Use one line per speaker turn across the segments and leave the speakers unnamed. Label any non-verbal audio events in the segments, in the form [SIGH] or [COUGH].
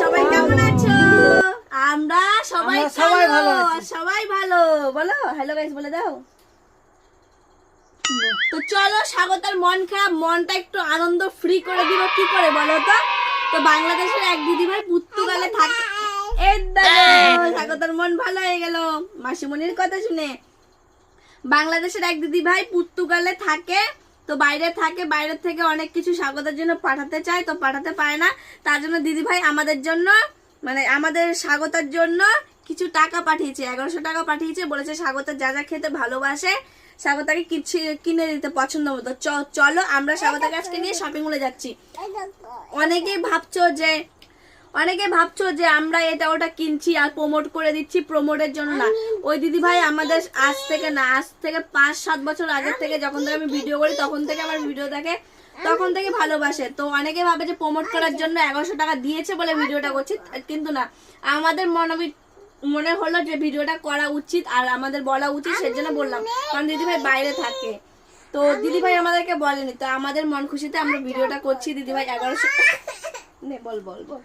সবাই কেমন আছো? আমরা সবাই
সবাই
ভালো সবাই ভালো। বলো হ্যালো গাইস বলে দাও। তো চলো স্বাগতার মন খারাপ মনটা একটু আনন্দ ফ্রি করে দিব। কি করে বলো তো? তো বাংলাদেশের এক দিদিভাই পর্তুগালে থাকে স্বাগতার মন ভালো হয়ে গেল। মাসিমণির কথা শুনে। বাংলাদেশের এক দিদি ভাই পর্তুগালে থাকে। তো বাইরে থাকে বাইরে থেকে অনেক কিছু স্বাগতের জন্য পাঠাতে চায় তো পাঠাতে পায় না। তার জন্য দিদি ভাই আমাদের জন্য মানে আমাদের স্বাগতের জন্য কিছু টাকা পাঠিয়েছে। এগারোশো টাকা পাঠিয়েছে বলেছে স্বাগতের যা যা খেতে ভালোবাসে স্বাগতাকে কিছু কিনে দিতে পছন্দ মতো। চ- চলো আমরা স্বাগতাকে আজকে নিয়ে শপিং মলে যাচ্ছি। অনেকেই ভাবছ যে অনেকে ভাবছ যে আমরা এটা ওটা কিনছি আর প্রমোট করে দিচ্ছি প্রমোটের জন্য না। ওই দিদি ভাই আমাদের আজ থেকে না আজ থেকে পাঁচ সাত বছর আগের থেকে যখন থেকে আমি ভিডিও করি তখন থেকে আমার ভিডিও দেখে তখন থেকে ভালোবাসে। তো অনেকে ভাবে যে প্রমোট করার জন্য এগারোশো টাকা দিয়েছে বলে ভিডিওটা করছি কিন্তু না। আমাদের মনোবি মনে হলো যে ভিডিওটা করা উচিত আর আমাদের বলা উচিত সেজন্য বললাম। কারণ দিদি ভাই বাইরে থাকে। তো দিদি ভাই আমাদেরকে বলেনি তো আমাদের মন খুশিতে আমরা ভিডিওটা করছি দিদি ভাই এগারোশো [LAUGHS] নে বল বল বল।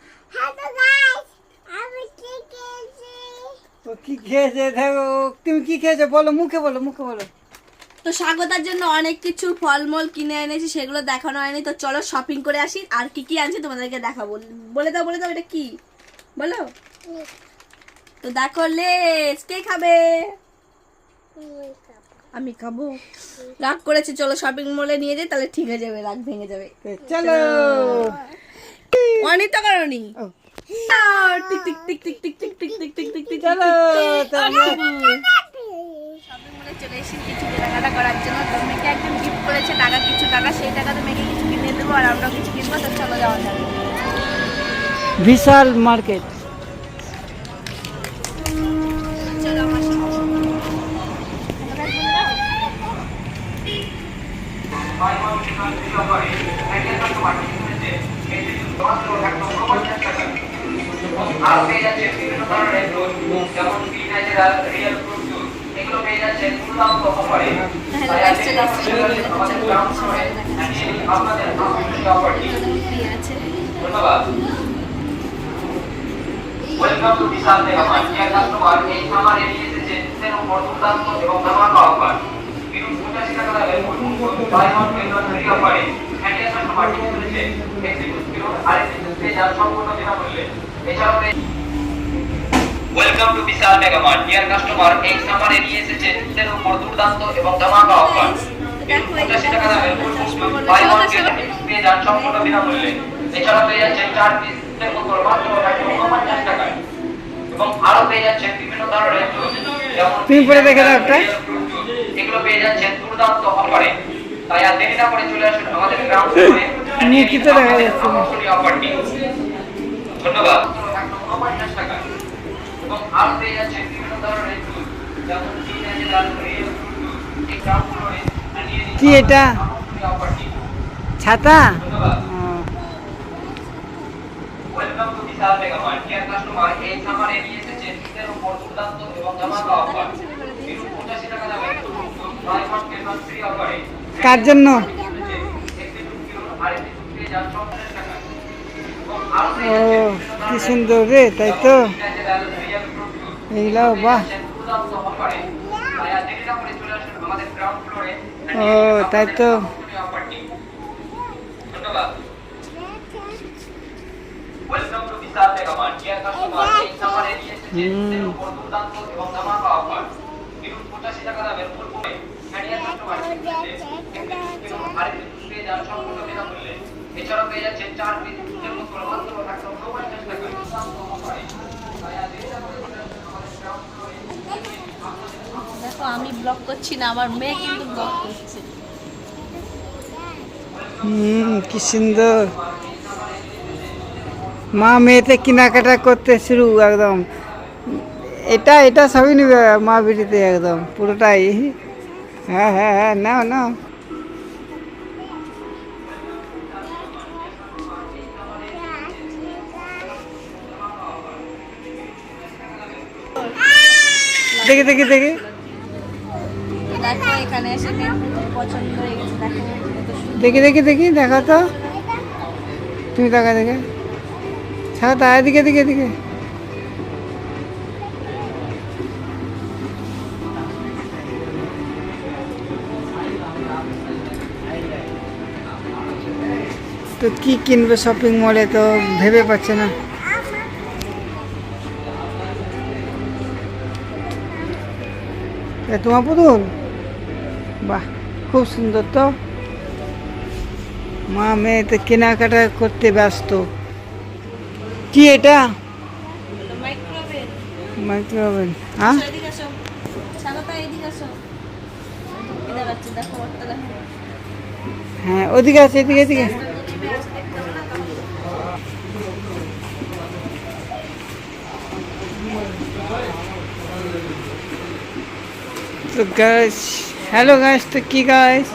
তো কি খেয়েছে? দেখো তুমি কি খেয়েছো? বলো মুখে বলো মুখে বলো।
তো স্বাগতার জন্য অনেক কিছু ফলমূল কিনে এনেছি সেগুলো দেখানো হয়নি। তো চলো শপিং করে আসি আর কি কি আনছি তোমাদেরকে দেখাবো। বলে দাও বলে দাও এটা কি? বলো। তো দেখো লেস কে খাবে? আমি খাব। রাগ করেছে চলো শপিং মলে নিয়ে যাই তাহলে ঠিক হয়ে যাবে রাগ ভেঙে যাবে।
চলো।
অনিত কারণী tick tick tick tick tick tick tick tick tick tick tick
চলো
চলে এসেছি কিছু কেনাকাটা করার জন্য। মেয়েকে একজন গিফট করেছে টাকা কিছু টাকা সেই টাকাতে মেয়েকে কিছু কিনে দেবো আর আমরাও কিছু কিনবো তো চলো যাওয়া যাবে
বিশাল মার্কেট।
চলো আমার সাথে।
আর পেয়ে যাচ্ছে বিভিন্ন ধরনের যেমন গ্রিন রিয়েল ফ্রুট এগুলো পেয়ে যাচ্ছে মূল্যাঙ্ক অফারে আপনাদের অফারটি ধন্যবাদ welcome to Vishal Mega Mart dear customer এই খামারে নিয়ে এসেছে তেল উপর এবং ধামাকা অফার বিরুদ্ধ পঁচাশি টাকা দামের buy one get one free অফারে আরেকটি সম্পূর্ণ বিনামূল্যে এছাড়াও welcome to Vishal Mega Mart dear customer এই খামারে নিয়ে এসেছে তেল উপর দুর্দান্ত এবং ধামাকা অফার পঁচাশি টাকা দামের বাই ওয়ান গেট পেয়ে যান সম্পূর্ণ বিনামূল্যে। এছাড়া পেয়ে যাচ্ছেন চার পিস তেলকুন্তর মাত্র উনপঞ্চাশ টাকায়। এবং আরও পেয়ে যাচ্ছেন বিভিন্ন ধরনের যেমন
তুমি পরে দেখে দাও
এগুলো পেয়ে যাচ্ছেন দুর্দান্ত অফারে তাই আর দেরি না করে চলে আসুন। আমাদের গ্রাউন্ড ফ্লোরে
নিকিতে দেখা যাচ্ছে।
আকর্ষণীয় অফারটি ধন্যবাদ। এবং আরও পেয়ে বিভিন্ন ধরনের যেমন এই
কি এটা? ছাতা?
ধন্যবাদ।
ও,
welcome to Vishal Mega Mart dear customer এই খামারে নিয়ে এসেছে শীতের উপর দুর্দান্ত এবং ধামাকা অফার। বিরু পঁচাশি টাকা দামে ফ্রি অফারে
কার জন্য? ও কি সুন্দর রে তাই তো? এইগুলাও বাহ। ও তাই তো।
হুম।
দেখো আমি ব্লক করছি না আমার মেয়ে কিন্তু ব্লক করছে।
হুম কি সুন্দর। মা মেয়েতে কেনাকাটা করতে শুরু একদম। এটা এটা সবই নেবে মা বিটিতে একদম পুরোটাই। হ্যাঁ হ্যাঁ হ্যাঁ নাও নাও। দেখি দেখি দেখি।
দেখি দেখি।
দেখি দেখা তো। তুমি দেখা। দেখে ছাড়া তাই দিকে দিকে দিকে। তো কী কিনবে শপিং মলে তো ভেবে পাচ্ছে না। এ তোমার পুতুল? বাহ, খুব সুন্দর তো। মা মেয়ে তো কেনাকাটা করতে ব্যস্ত। কি এটা? মাইক্রোওভেন। হ্যাঁ?
এটা
হ্যাঁ ওদিকে আছে, এদিকে এদিকে। তো গাছ হ্যালো গাছ তো কি গাছ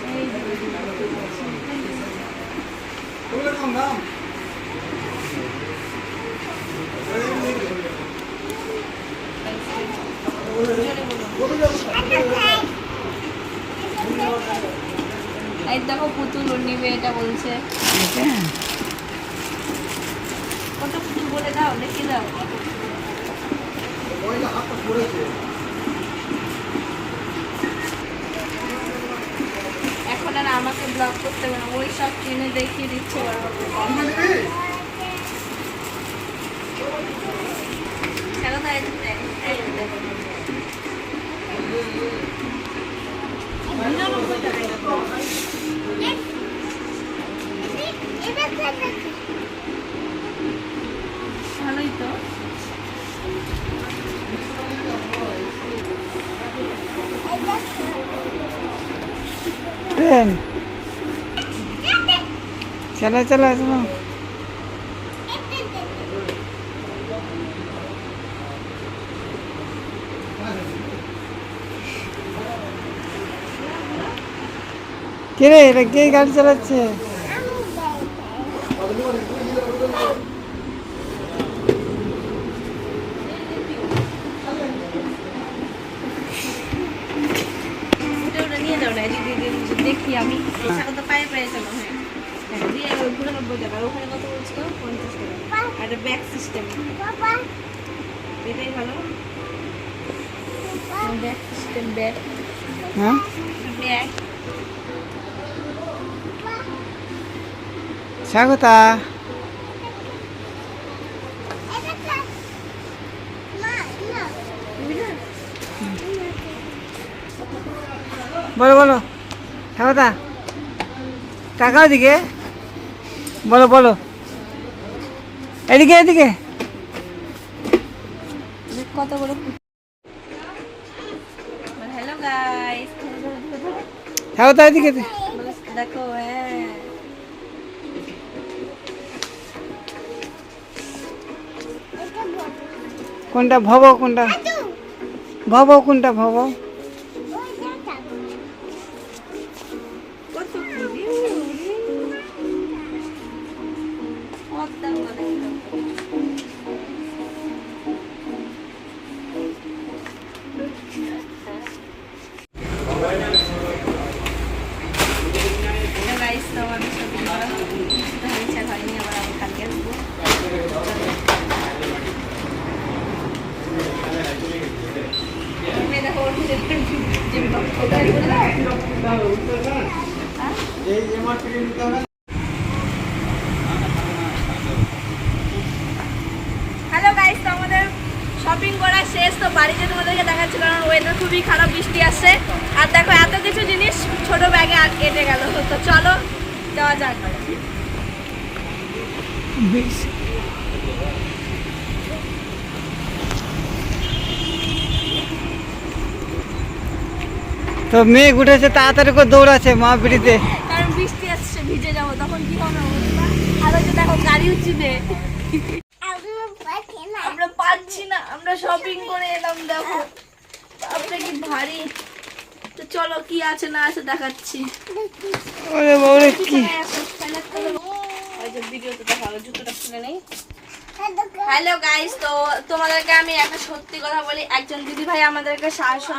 এই দেখো পুতুল এটা বলছে। কত পুতুল বলে দাও লিখে দাও এখন আর আমাকে ব্লগ করতে না ওই সব কিনে দেখিয়ে দিচ্ছে। ভালোই তো।
ট্রেন চলো চলো চলো। কে রে এটা কে গাড়ি চালাচ্ছে?
দেখি আমি। স্বাগত পায়ে পায়ে চলো হ্যাঁ হ্যাঁ। দিয়ে ঘুরে নব্বই টাকা আর ওখানে কত বলছো? পঞ্চাশ টাকা। আর এটা ব্যাগ সিস্টেম এটাই ভালো। ব্যাগ সিস্টেম ব্যাগ
হ্যাঁ?
ব্যাগ
স্বাগতা। বলো বলো। স্বাগতা। টাকাও দিকে বলো বলো। এদিকে এদিকে।
কত বড় হ্যালো গাইস
স্বাগতা এদিকে এদিকে।
দেখো হ্যাঁ।
কোনটা ভব কোনটা? ভব কোনটা ভব?
কেটে গেল। তো চলো যাওয়া যাক।
তো মেঘ উঠেছে তাড়াতাড়ি করে দৌড়াচ্ছে মা বিড়িতে
কারণ বৃষ্টি আসছে ভিজে যাব তখন কি হবে? আর ওই যে দেখো গাড়ি উচিতে আমরা পাচ্ছি না আমরা শপিং করে এলাম দেখো। আপনি কি ভারী। চলো কি আছে না আছে দেখাচ্ছি।
ওরে বাবারে কি
ভিডিওতে দেখা জুতোটা খুলে নেই। হ্যালো গাইস তো তোমাদেরকে আমি একটা সত্যি কথা বলি একজন দিদি ভাই আমাদেরকে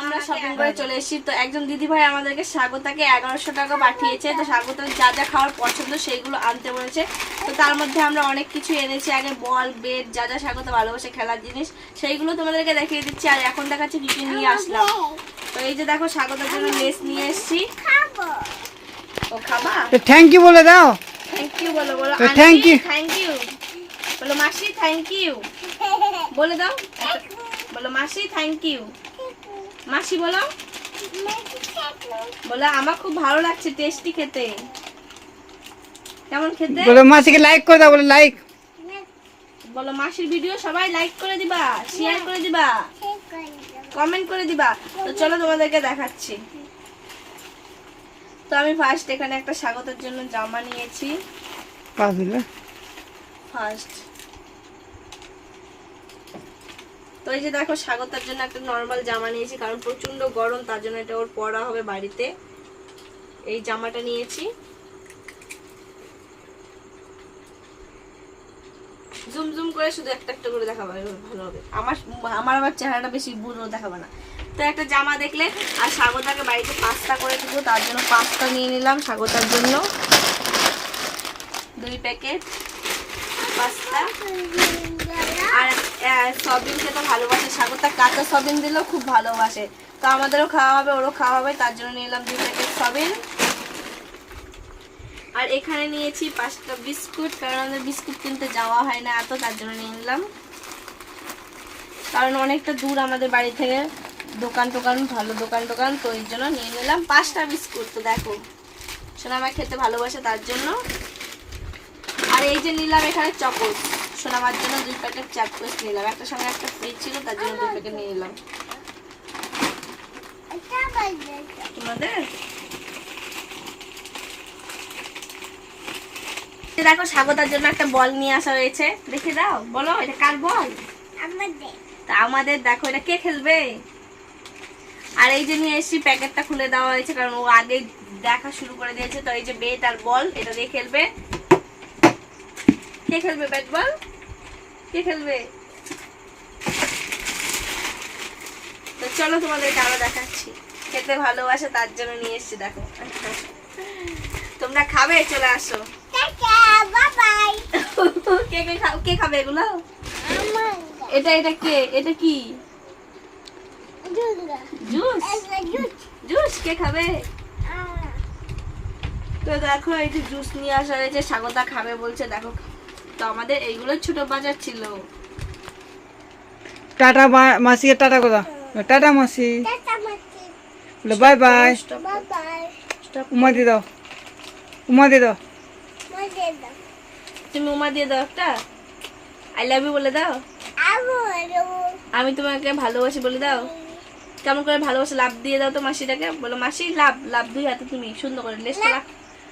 আমরা শপিং করে চলে এসেছি। তো একজন দিদি ভাই আমাদেরকে স্বাগতাকে এগারোশো টাকা পাঠিয়েছে। তো স্বাগতার যা যা খাওয়ার পছন্দ সেইগুলো আনতে বলেছে। তো তার মধ্যে আমরা অনেক কিছু এনেছি আগে বল বেড যা যা স্বাগত ভালোবাসে খেলার জিনিস সেইগুলো তোমাদেরকে দেখিয়ে দিচ্ছি। আর এখন দেখাচ্ছি কি কি নিয়ে আসলাম। তো এই যে দেখো স্বাগতের জন্য লেস নিয়ে এসেছি। ও খাবা?
তো থ্যাংক ইউ বলে দাও।
থ্যাংক ইউ বলো বলো।
তো thank
থ্যাংক ইউ বলো মাসি থ্যাংক ইউ বলে দাও। বলো মাসি থ্যাংক ইউ মাসি বলো। বলো আমার খুব ভালো লাগছে টেস্টি খেতে। কেমন খেতে?
বলে মাসিকে লাইক করে দাও বলে লাইক
বলো মাসির ভিডিও সবাই লাইক করে দিবা শেয়ার করে দিবা। কমেন্ট করে দিবা। তো চলো তোমাদেরকে দেখাচ্ছি। তো আমি ফার্স্ট এখানে একটা স্বাগতের জন্য জামা নিয়েছি। ফার্স্ট তো এই যে দেখো স্বাগতার জন্য একটা নর্মাল জামা নিয়েছি কারণ প্রচণ্ড গরম তার জন্য এটা ওর পরা হবে বাড়িতে। এই জামাটা নিয়েছি। জুম জুম করে শুধু একটা একটা করে দেখাবো ভালো হবে। আমার আমার আবার চেহারাটা বেশি বুড়ো দেখাবো না। তো একটা জামা দেখলে আর স্বাগতাকে বাড়িতে পাস্তা করে দেবো তার জন্য পাস্তা নিয়ে নিলাম স্বাগতার জন্য। দুই প্যাকেট পাস্তা আর আহ, সয়াবিন খেতে ভালোবাসে। স্বাগতা কাঁচা সয়াবিন দিলেও খুব ভালোবাসে। তো আমাদেরও খাওয়া হবে ওরও খাওয়া হবে তার জন্য নিলাম দুই প্যাকেট সয়াবিন আর এখানে নিয়েছি পাঁচটা বিস্কুট কারণ আমাদের বিস্কুট কিনতে যাওয়া হয় না এত তার জন্য নিয়ে নিলাম। কারণ অনেকটা দূর আমাদের বাড়ি থেকে দোকান টোকান ভালো দোকান টোকান তো এই জন্য নিয়ে নিলাম। পাঁচটা বিস্কুট তো দেখো সোনামা খেতে ভালোবাসে তার জন্য। আর এই যে নিলাম এখানে চকোস। সোনামার জন্য দুই প্যাকেট চকোস নিলাম। একটা সঙ্গে একটা ফ্রি ছিল তার জন্য দুই প্যাকেট নিয়ে নিলাম। তোমাদের? এই দেখো স্বাগতার জন্য একটা বল নিয়ে আসা হয়েছে। দেখে দাও বলো এটা কার বল? তা আমাদের দেখো এটা কে খেলবে? আর এই যে নিয়ে এসেছি প্যাকেটটা খুলে দেওয়া হয়েছে কারণ ও আগে দেখা শুরু করে দিয়েছে তো এই যে বেট আর বল এটা দিয়ে খেলবে। কে খেলবে ব্যাট বল? কে খেলবে? তো চলো তোমাদেরকে আরও দেখাচ্ছি। খেতে ভালোবাসে তার জন্য নিয়ে এসেছি দেখো। তোমরা খাবে? চলে আসো। কে কে কে খাবে এগুলো এটা এটা কে এটা কি জুস জুস কে খাবে তো দেখো এই যে জুস নিয়ে আসা হয়েছে স্বাগতা খাবে বলছে দেখো তো আমাদের এইগুলো ছোট বাজার ছিল
টাটা মাসিকে টাটা দাও টাটা মাসি বাই বাই. উমা দাও। উমা দিয়ে দাও।
তুমি উমা দিয়ে দাও একটা? আই লাভ ইউ বলে দাও। আমি তোমাকে ভালোবাসি বলে দাও। কেমন করে ভালোবাসে? লাভ দিয়ে দাও তো মাসিটাকে। বলো মাসি লাভ লাভ দুই হাতে তুমি। সুন্দর করে লেজটা রাখ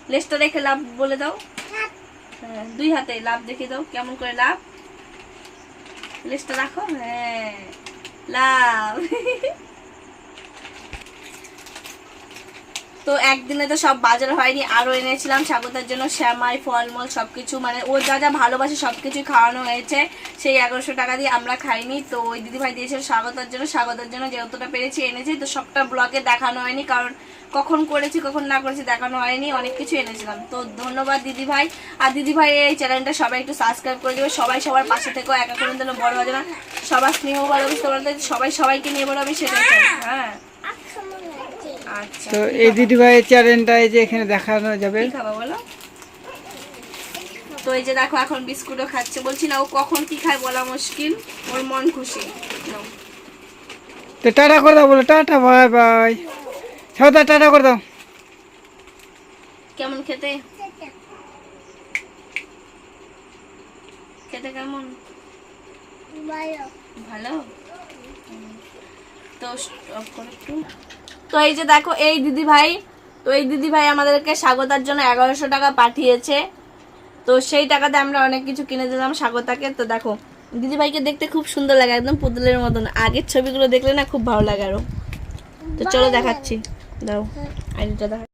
লেজটা রেখে লাভ বলে দাও। হ্যাঁ দুই হাতে লাভ দেখে দাও। কেমন করে লাভ? লেজটা রাখো। হ্যাঁ লাভ। [LAUGHS] তো একদিনে তো সব বাজার হয়নি, আরও এনেছিলাম স্বাগতার জন্য, শ্যামাই, ফলমূল, সবকিছু মানে ও যা যা ভালোবাসে সবকিছুই খাওয়ানো হয়েছে, সেই এগারোশো টাকা দিয়ে আমরা খাইনি। তো ওই দিদিভাই দিয়েছিল স্বাগতার জন্য স্বাগতার জন্য যেহেতুটা পেরেছি এনেছি, তো সবটা ব্লগে দেখানো হয়নি, কারণ কখন করেছি, কখন না করেছি দেখানো হয়নি, অনেক কিছু এনেছিলাম। তো ধন্যবাদ দিদিভাই। আর দিদিভাই, এই চ্যানেলটা সবাই একটু সাবস্ক্রাইব করে দেবে, সবাই সবার পাশে থেকেও একা করে দিলে বড় হবে না। সবার স্নেহ ভালোবাসে তোমাদের সবাই সবাইকে নিয়ে বড় হবে, সেটাই হ্যাঁ।
তো এই দিদি ভাইয়ের চ্যানেলটা এই যে এখানে দেখানো যাবে।
কি খাবা বলো? তো এই যে দেখো এখন বিস্কুটও খাচ্ছে। বলছি না ও কখন কি খায় বলা মুশকিল। ওর মন খুশি।
তো টাটা করে দাও বলে। টাটা বাই বাই। সবাই টাটা করে দাও।
কেমন খেতে? খেতে কেমন? ভালো। তো করো একটু। তো এই যে দেখো এই দিদি ভাই তো এই দিদি ভাই আমাদেরকে স্বাগতার জন্য এগারোশো টাকা পাঠিয়েছে। তো সেই টাকাতে আমরা অনেক কিছু কিনে দিলাম স্বাগতাকে। তো দেখো দিদি ভাইকে দেখতে খুব সুন্দর লাগে একদম পুতুলের মতন। আগের ছবিগুলো দেখলে না খুব ভালো লাগে আরও। তো চলো দেখাচ্ছি। দাও আইডিটা দেখা